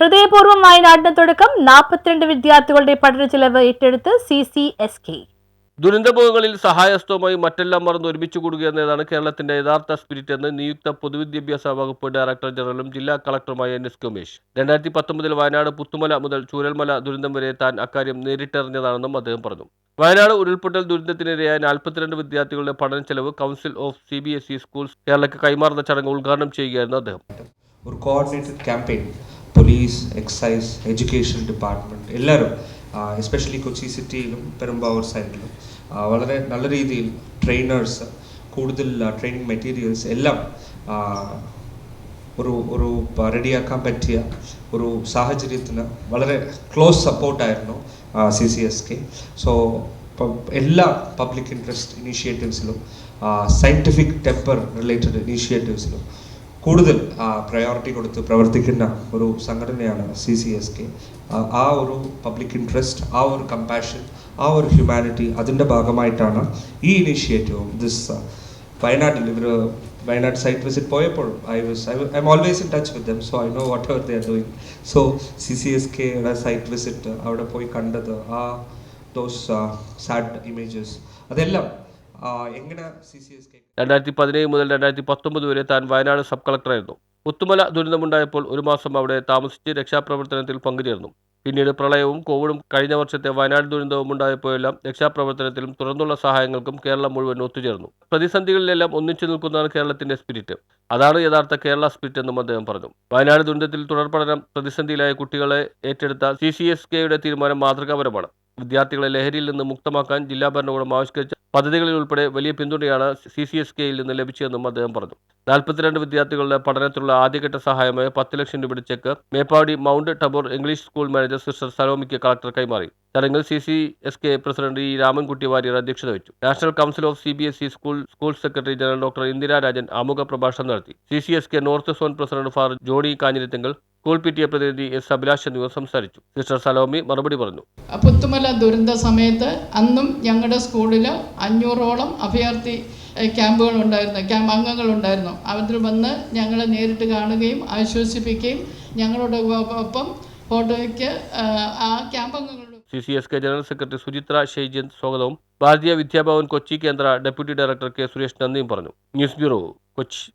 ഹൃദയപൂർവം വയനാടിന് തുടക്കം നാൽപ്പത്തിരണ്ട് വിദ്യാർത്ഥികളുടെ പഠന ചെലവ് ഏറ്റെടുത്ത് സി സി എസ് കെ. ദുരന്തമുഖങ്ങളിൽ സഹായസ്തവുമായി മറ്റെല്ലാം മറന്ന് ഒരുമിച്ച് കൂടുക എന്നതാണ് കേരളത്തിന്റെ യഥാർത്ഥ സ്പിരിറ്റ് എന്ന് നിയുക്ത പൊതുവിദ്യാഭ്യാസ വകുപ്പ് ഡയറക്ടർ ജനറലും ജില്ലാ കളക്ടറുമായ എൻ എസ് ഉമേഷ് രണ്ടായിരത്തി പത്തൊമ്പതിൽ വയനാട് പുത്തുമല മുതൽ ചൂരൽമല ദുരന്തം വരെ താൻ അക്കാര്യം നേരിട്ടറിഞ്ഞതാണെന്നും അദ്ദേഹം പറഞ്ഞു. വയനാട് ഉരുൾപൊട്ടൽ ദുരന്തത്തിനിരയായ നാൽപ്പത്തിരണ്ട് വിദ്യാർത്ഥികളുടെ പഠന ചെലവ് council of C B S E schools കേരളയ്ക്ക് കൈമാറുന്ന ചടങ്ങ് ഉദ്ഘാടനം ചെയ്യുകയായിരുന്നു അദ്ദേഹം. ഒരു coordinated campaign police excise education department എല്ലാവരും എസ്പെഷ്യലി കൊച്ചി സിറ്റിയിലും പെരുമ്പാവൂർ സൈഡിലും വളരെ നല്ല രീതിയിൽ ട്രെയിനേഴ്സ് കൂടുതൽ ട്രെയിനിങ് മെറ്റീരിയൽസ് എല്ലാം ഒരു ഒരു റെഡിയാക്കാൻ പറ്റിയ ഒരു സാഹചര്യത്തിന് വളരെ close സപ്പോർട്ടായിരുന്നു C C S K so എല്ലാ പബ്ലിക് ഇൻട്രസ്റ്റ് ഇനീഷ്യേറ്റീവ്സിലും സയന്റിഫിക് ടെമ്പർ റിലേറ്റഡ് ഇനീഷ്യേറ്റീവ്സിലും കൂടുതൽ പ്രയോറിറ്റി കൊടുത്ത് പ്രവർത്തിക്കുന്ന ഒരു സംഘടനയാണ് സി സി എസ് കെ ആ ഒരു പബ്ലിക് ഇൻട്രസ്റ്റ് ആ ഒരു കമ്പാഷൻ ആ ഒരു ഹ്യൂമാനിറ്റി അതിന്റെ ഭാഗമായിട്ടാണ് ഈ ഇനീഷ്യേറ്റീവും ദിസ് വയനാട്ടിൽ ഇവർ വയനാട് സൈറ്റ് വിസിറ്റ് പോയപ്പോഴും I was I am always in touch with them so I know whatever they are doing so C C S കെയുടെ സൈറ്റ് വിസിറ്റ് അവിടെ പോയി കണ്ടത് ആ ദോസ് സാഡ് ഇമേജസ് അതെല്ലാം രണ്ടായിരത്തി പതിനേഴ് മുതൽ രണ്ടായിരത്തി പത്തൊമ്പത് വരെ താൻ വയനാട് സബ് കളക്ടറായിരുന്നു. പുത്തുമല ദുരന്തമുണ്ടായപ്പോൾ ഒരു മാസം അവിടെ താമസിച്ച് രക്ഷാപ്രവർത്തനത്തിൽ പങ്കുചേർന്നു. പിന്നീട് പ്രളയവും കോവിഡും കഴിഞ്ഞ വർഷത്തെ വയനാട് ദുരന്തവും ഉണ്ടായപ്പോഴെല്ലാം രക്ഷാപ്രവർത്തനത്തിലും തുടർന്നുള്ള സഹായങ്ങൾക്കും കേരളം മുഴുവൻ ഒത്തുചേർന്നു. പ്രതിസന്ധികളിലെല്ലാം ഒന്നിച്ചു നിൽക്കുന്നതാണ് കേരളത്തിന്റെ സ്പിരിറ്റ്. അതാണ് യഥാർത്ഥ കേരള സ്പിരിറ്റ് എന്നും അദ്ദേഹം പറഞ്ഞു. വയനാട് ദുരന്തത്തിൽ തുടർ പഠനം പ്രതിസന്ധിയിലായ കുട്ടികളെ ഏറ്റെടുത്ത സി സി എസ് കെയുടെ തീരുമാനം മാതൃകാപരമാണ്. വിദ്യാർത്ഥികളെ ലഹരിയിൽ നിന്ന് മുക്തമാക്കാൻ ജില്ലാ ഭരണകൂടം ആവിഷ്കരിച്ച പദ്ധതികളിൽ ഉൾപ്പെടെ വലിയ പിന്തുണയാണ് സി സി എസ് കെയിൽ നിന്ന് ലഭിച്ചതെന്നും അദ്ദേഹം പറഞ്ഞു. നാൽപ്പത്തിരണ്ട് വിദ്യാർത്ഥികളുടെ പഠനത്തിലുള്ള ആദ്യഘട്ട സഹായമായ പത്ത് ലക്ഷം രൂപയുടെ cheque Meppadi Mount Tabor English school manager sister സലോമിക്ക് collector കൈമാറി. ചടങ്ങിൽ C C S K president E Ramankutty Warrier അധ്യക്ഷത വഹിച്ചു. National council of C B S E school school secretary general doctor Indira Rajan ആമുഖ പ്രഭാഷണം നടത്തി. C C S K north zone president far Johny Kanjirathingal school P T A പ്രതിനിധി S Abhilash എന്നിവർ സംസാരിച്ചു. Sister Salomi മറുപടി പറഞ്ഞു. പുത്തുമല ദുരന്ത സമയത്ത് അന്നും ഞങ്ങളുടെ സ്കൂളിൽ അഞ്ഞൂറോളം അഭയാർത്ഥി ക്യാമ്പുകൾ ഉണ്ടായിരുന്നു ക്യാമ്പ് അംഗങ്ങൾ ഉണ്ടായിരുന്നു അവർ വന്ന് ഞങ്ങളെ നേരിട്ട് കാണുകയും ആശ്വസിപ്പിക്കുകയും ഞങ്ങളുടെ ഒപ്പം ഫോട്ടോയ്ക്ക് ആ ക്യാമ്പ് അംഗങ്ങളുടെ C C S K general secretary Suchitra Shejanth സ്വാഗതവും. ഭാരതീയ വിദ്യാഭവൻ കൊച്ചി കേന്ദ്ര ഡെപ്യൂട്ടി ഡയറക്ടർ കെ സുരേഷ് നന്ദിയും പറഞ്ഞു. News bureau Kochi.